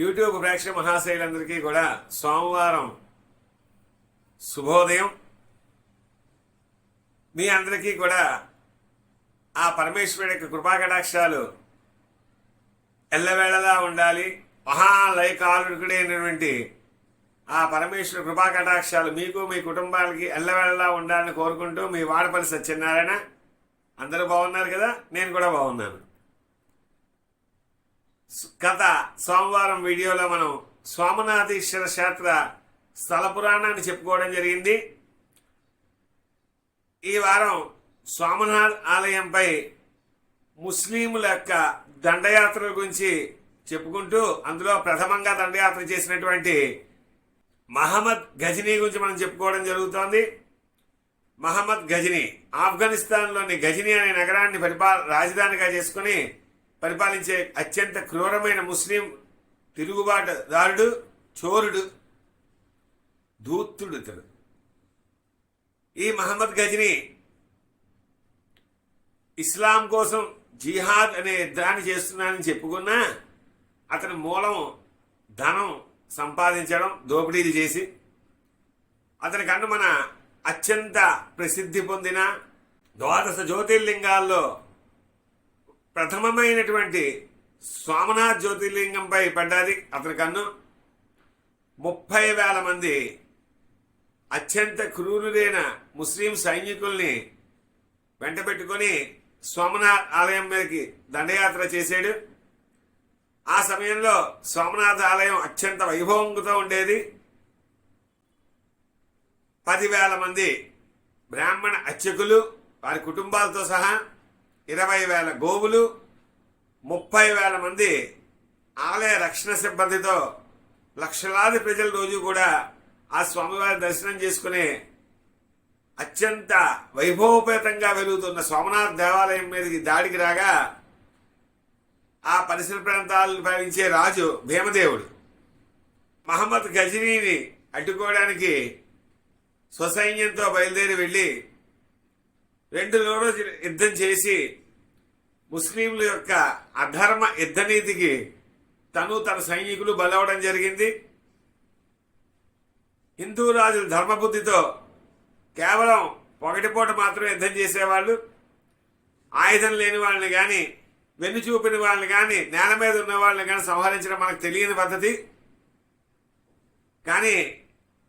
YouTube ప్రేక్షక మహాశైలందరికీ కూడా సోమవారం శుభోదయం. మీ అందరికీ కూడా ఆ పరమేశ్వరుడి యొక్క కృపాకటాక్షాలు ఎల్లవేళలా ఉండాలి. మహాలయకాలుడైనటువంటి ఆ పరమేశ్వర కృపాకటాక్షాలు మీకు మీ కుటుంబాలకి ఎల్లవేళలా ఉండాలని కోరుకుంటూ మీ వాడపల్లి సత్యనారాయణ అందరూ బాగున్నారు కదా? నేను కూడా బాగున్నాను. గత సోమవారం వీడియోలో మనం స్వామనాథీశ్వర క్షేత్ర స్థల పురాణాన్ని చెప్పుకోవడం జరిగింది. ఈ వారం సోమనాథ్ ఆలయంపై ముస్లింల యొక్క దండయాత్రల గురించి చెప్పుకుంటూ అందులో ప్రథమంగా దండయాత్ర చేసినటువంటి మహమ్మద్ గజనీ గురించి మనం చెప్పుకోవడం జరుగుతోంది. మహమ్మద్ గజనీ ఆఫ్ఘనిస్తాన్లోని గజనీ అనే నగరాన్ని పరిపాల రాజధానిగా చేసుకుని పరిపాలించే అత్యంత క్రూరమైన ముస్లిం తిరుగుబాటుదారుడు చోరుడు ధూర్తుడు ఇతడు. ఈ మహమ్మద్ గజనీ ఇస్లాం కోసం జిహాద్ అనే యుద్ధాన్ని చేస్తున్నానని చెప్పుకున్నా అతని మూలం ధనం సంపాదించడం దోపిడీలు చేసి అతనికన్నా మన అత్యంత ప్రసిద్ధి పొందిన ద్వాదశ జ్యోతిర్లింగాల్లో ప్రథమమైనటువంటి సోమనాథ్ జ్యోతిర్లింగంపై పడ్డది అతని కన్ను. ముప్పై వేల మంది అత్యంత క్రూరులైన ముస్లిం సైనికుల్ని వెంటబెట్టుకొని సోమనాథ్ ఆలయం మీదకి దండయాత్ర చేశాడు. ఆ సమయంలో సోమనాథ్ ఆలయం అత్యంత వైభవంతో ఉండేది. పదివేల మంది బ్రాహ్మణ అర్చకులు వారి కుటుంబాలతో సహా ఇరవై వేల గోవులు ముప్పై వేల మంది ఆలయ రక్షణ సిబ్బందితో లక్షలాది ప్రజలు రోజు కూడా ఆ స్వామివారి దర్శనం చేసుకుని అత్యంత వైభవపేతంగా వెలుగుతున్న సోమనాథ్ దేవాలయం మీదకి దాడికి రాగా ఆ పరిసర ప్రాంతాలను పాలించే రాజు భీమదేవుడు. మహమ్మద్ గజనీని అడ్డుకోవడానికి స్వసైన్యంతో బయలుదేరి వెళ్ళి రెండు రోజులు యుద్ధం చేసి ముస్లింల యొక్క అధర్మ యుద్ధనీతికి తను తన సైనికులు బలవడం జరిగింది. హిందూ రాజుల ధర్మబుద్ధితో కేవలం పొగటిపూట మాత్రమే యుద్ధం చేసేవాళ్ళు. ఆయుధం లేని వాళ్ళని కానీ వెన్ను చూపిన వాళ్ళని కానీ నేల మీద ఉన్న వాళ్ళని కానీ సంహరించడం మనకు తెలియని పద్ధతి. కానీ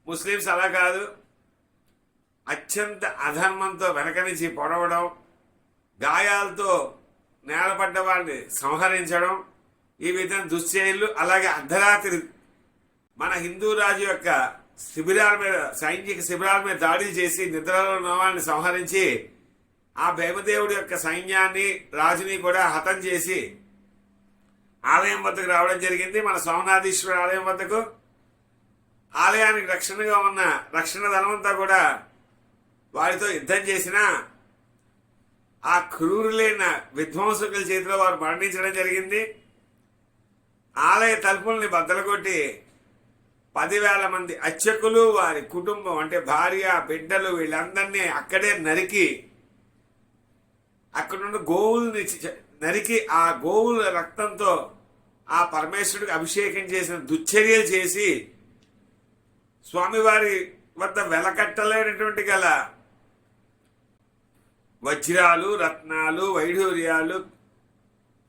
ముస్లిమ్స్ అలా కాదు. అత్యంత అధర్మంతో వెనక నుంచి పొడవడం గాయాలతో నేలపడ్డ వాడిని సంహరించడం ఈ విధంగా దుశ్చర్యలు అలాగే అర్ధరాత్రి మన హిందూ రాజు యొక్క శిబిరాల మీద సైనిక శిబిరాల మీద దాడి చేసి నిద్రలో ఉన్న వాళ్ళని సంహరించి ఆ భీమదేవుడి యొక్క సైన్యాన్ని రాజుని కూడా హతం చేసి ఆలయం వద్దకు రావడం జరిగింది. మన సోమనాథీశ్వర ఆలయం వద్దకు ఆలయానికి రక్షణగా ఉన్న రక్షణ ధనమంతా కూడా వారితో యుద్ధం చేసినా ఆ క్రూరులైన విధ్వంసకుల చేతిలో వారు మరణించడం జరిగింది. ఆలయ తలుపుల్ని బద్దలు కొట్టి పదివేల మంది అర్చకులు వారి కుటుంబం అంటే భార్య బిడ్డలు వీళ్ళందరినీ అక్కడే నరికి అక్కడున్న గోవుల్ని నరికి ఆ గోవుల రక్తంతో ఆ పరమేశ్వరుడికి అభిషేకం చేసిన దుశ్చర్యలు చేసి స్వామివారి వద్ద వెలకట్టలేనటువంటి గల వజ్రాలు రత్నాలు వైఢూర్యాలు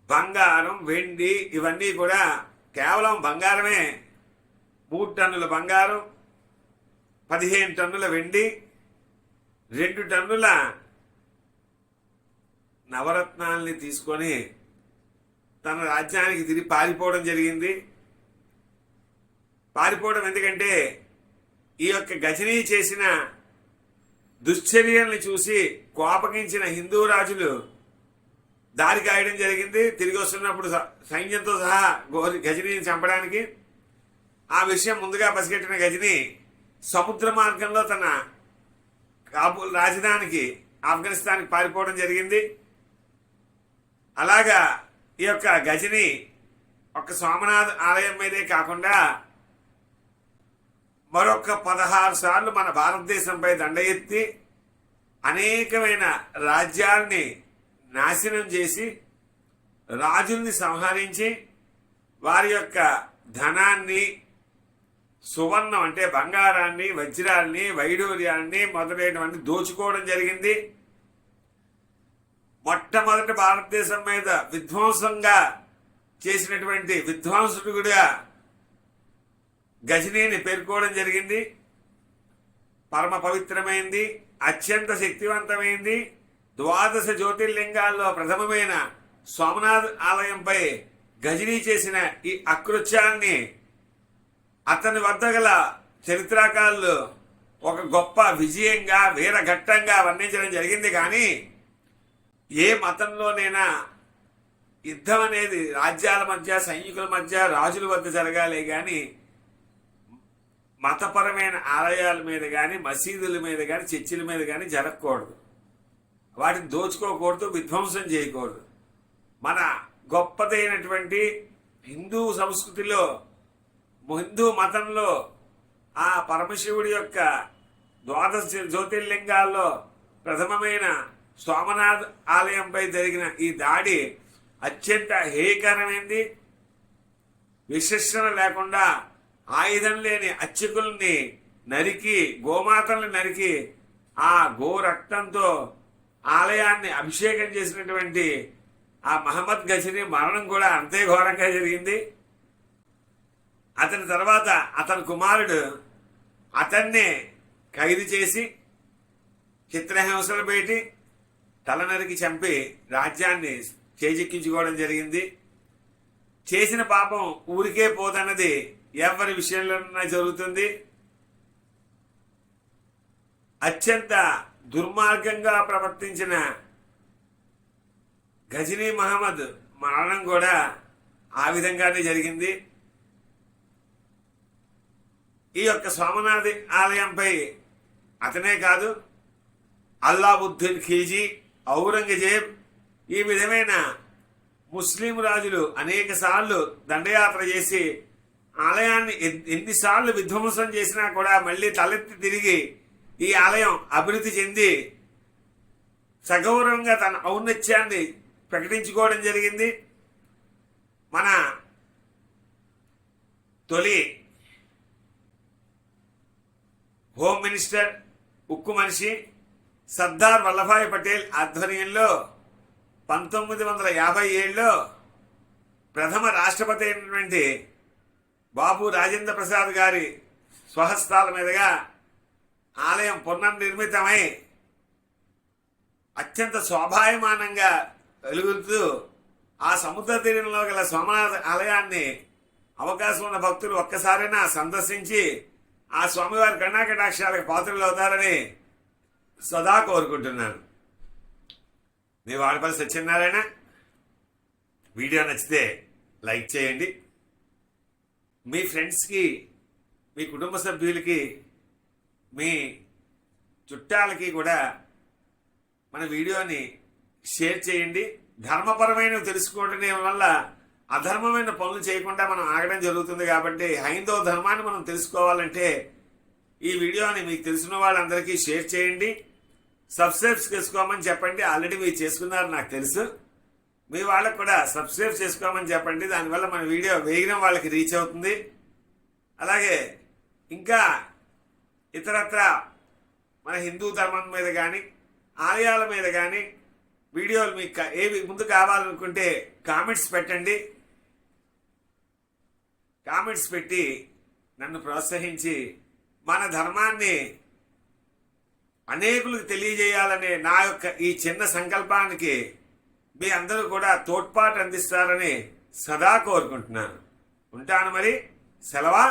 బంగారం వెండి ఇవన్నీ కూడా కేవలం బంగారమే. మూడు టన్నుల బంగారం పదిహేను టన్నుల వెండి రెండు టన్నుల నవరత్నాల్ని తీసుకొని తన రాజ్యానికి తిరిగి పారిపోవడం జరిగింది. పారిపోవడం ఎందుకంటే ఈ యొక్క గజనీ చేసిన దుశ్చర్యల్ని చూసి కోపగించిన హిందూ రాజులు దారి కాయడం జరిగింది. తిరిగి వస్తున్నప్పుడు స- సైన్యంతో సహా గోరి గజనీని చంపడానికి ఆ విషయం ముందుగా పసిగట్టిన గజని సముద్ర మార్గంలో తన కాబూల్ రాజధానికి ఆఫ్ఘనిస్తాన్కి పారిపోవడం జరిగింది. అలాగా ఈ యొక్క గజని ఒక సోమనాథ్ ఆలయం మీదే కాకుండా మరొక పదహారు సార్లు మన భారతదేశంపై దండ ఎత్తి అనేకమైన రాజ్యాల్ని నాశనం చేసి రాజుల్ని సంహరించి వారి యొక్క ధనాన్ని సువర్ణం అంటే బంగారాన్ని వజ్రాల్ని వైడూర్యాన్ని మొదలైనవన్నీ దోచుకోవడం జరిగింది. మొట్టమొదటి భారతదేశం మీద విధ్వంసంగా చేసినటువంటి విధ్వంసుడుగా గజనీని పేర్కోవడం జరిగింది. పరమ పవిత్రమైంది అత్యంత శక్తివంతమైంది. ద్వాదశ జ్యోతిర్లింగాల్లో ప్రథమమైన సోమనాథ్ ఆలయంపై గజనీ చేసిన ఈ అకృత్యాన్ని అతని వద్ద గల చరిత్రకారులు ఒక గొప్ప విజయంగా వీరఘట్టంగా వర్ణించడం జరిగింది. కానీ ఏ మతంలోనైనా యుద్ధం అనేది రాజ్యాల మధ్య సైనికుల మధ్య రాజుల వద్ద జరగాలి. కానీ మతపరమైన ఆలయాల మీద కానీ మసీదుల మీద కానీ చర్చిల మీద కానీ జరగకూడదు. వాటిని దోచుకోకూడదు విధ్వంసం చేయకూడదు. మన గొప్పదైనటువంటి హిందూ సంస్కృతిలో హిందూ మతంలో ఆ పరమశివుడి యొక్క ద్వాదశ జ్యోతిర్లింగాల్లో ప్రథమమైన సోమనాథ్ ఆలయంపై జరిగిన ఈ దాడి అత్యంత హేయకరమైంది. విశిష్టన లేకుండా ఆయుధం లేని అర్చకుల్ని నరికి గోమాతల్ని నరికి ఆ గో రక్తంతో ఆలయాన్ని అభిషేకం చేసినటువంటి ఆ మహమ్మద్ గజని మరణం కూడా అంతే ఘోరంగా జరిగింది. అతని తర్వాత అతని కుమారుడు అతన్నే ఖైదు చేసి చిత్రహింసలు పెట్టి తల నరికి చంపి రాజ్యాన్ని చేజిక్కించుకోవడం జరిగింది. చేసిన పాపం ఊరికే పోదన్నది ఎవరి విషయంలోనైనా జరుగుతుంది. అత్యంత దుర్మార్గంగా ప్రవర్తించిన గజనీ మహమ్మద్ మరణం కూడా ఆ విధంగానే జరిగింది. ఈ యొక్క సోమనాథి ఆలయంపై అతనే కాదు అల్లాబుద్దీన్ ఖీజీ ఔరంగజేబ్ ఈ విధమైన ముస్లిం రాజులు అనేక సార్లు దండయాత్ర చేసి ఆలయాన్ని ఎన్- ఎన్నిసార్లు విధ్వంసం చేసినా కూడా మళ్ళీ తలెత్తి తిరిగి ఈ ఆలయం అభివృద్ధి చెంది సగౌరవంగా తన ఔన్నత్యాన్ని ప్రకటించుకోవడం జరిగింది. మన తొలి హోమ్ మినిస్టర్ ఉక్కు మనిషి సర్దార్ వల్లభాయ్ పటేల్ ఆధ్వర్యంలో పంతొమ్మిది వందల యాభై ఏడులో ప్రథమ రాష్ట్రపతి అయినటువంటి బాబు రాజేంద్ర ప్రసాద్ గారి స్వహస్తాల మీదుగా ఆలయం పునర్నిర్మితమై అత్యంత శోభాయమానంగా వెలుగుతూ ఆ సముద్ర తీరంలో గల సోమనాథ ఆలయాన్ని అవకాశం ఉన్న భక్తులు ఒక్కసారైనా సందర్శించి ఆ స్వామివారి కర్ణాకటాక్షాలకు పాత్రలు అవుతారని సదా కోరుకుంటున్నాను. మీ వాడపల్లి సత్యనారాయణ. వీడియో నచ్చితే లైక్ చేయండి. మీ ఫ్రెండ్స్కి మీ కుటుంబ సభ్యులకి మీ చుట్టాలకి కూడా మన వీడియోని షేర్ చేయండి. ధర్మపరమైనవి తెలుసుకోవడం వల్ల అధర్మమైన పనులు చేయకుండా మనం ఆగడం జరుగుతుంది కాబట్టి హైందవ ధర్మాన్ని మనం తెలుసుకోవాలంటే ఈ వీడియోని మీకు తెలిసిన వాళ్ళందరికీ షేర్ చేయండి. సబ్స్క్రైబ్ చేసుకోమని చెప్పండి. ఆల్రెడీ మీరు చేసుకున్నారు నాకు తెలుసు. మీ వాళ్ళకు కూడా సబ్స్క్రైబ్ చేసుకోమని చెప్పండి. దానివల్ల మన వీడియో వేగిన వాళ్ళకి రీచ్ అవుతుంది. అలాగే ఇంకా ఇతరత్ర మన హిందూ ధర్మం మీద కానీ ఆలయాల మీద కానీ వీడియోలు మీకు ఏవి ముందు కావాలనుకుంటే కామెంట్స్ పెట్టండి. కామెంట్స్ పెట్టి నన్ను ప్రోత్సహించి మన ధర్మాన్ని అనేకులకు తెలియజేయాలనే నా యొక్క ఈ చిన్న సంకల్పానికి మీ అందరూ కూడా తోడ్పాటు అందిస్తారని సదా కోరుకుంటున్నాను. ఉంటాను మరి. సెలవా?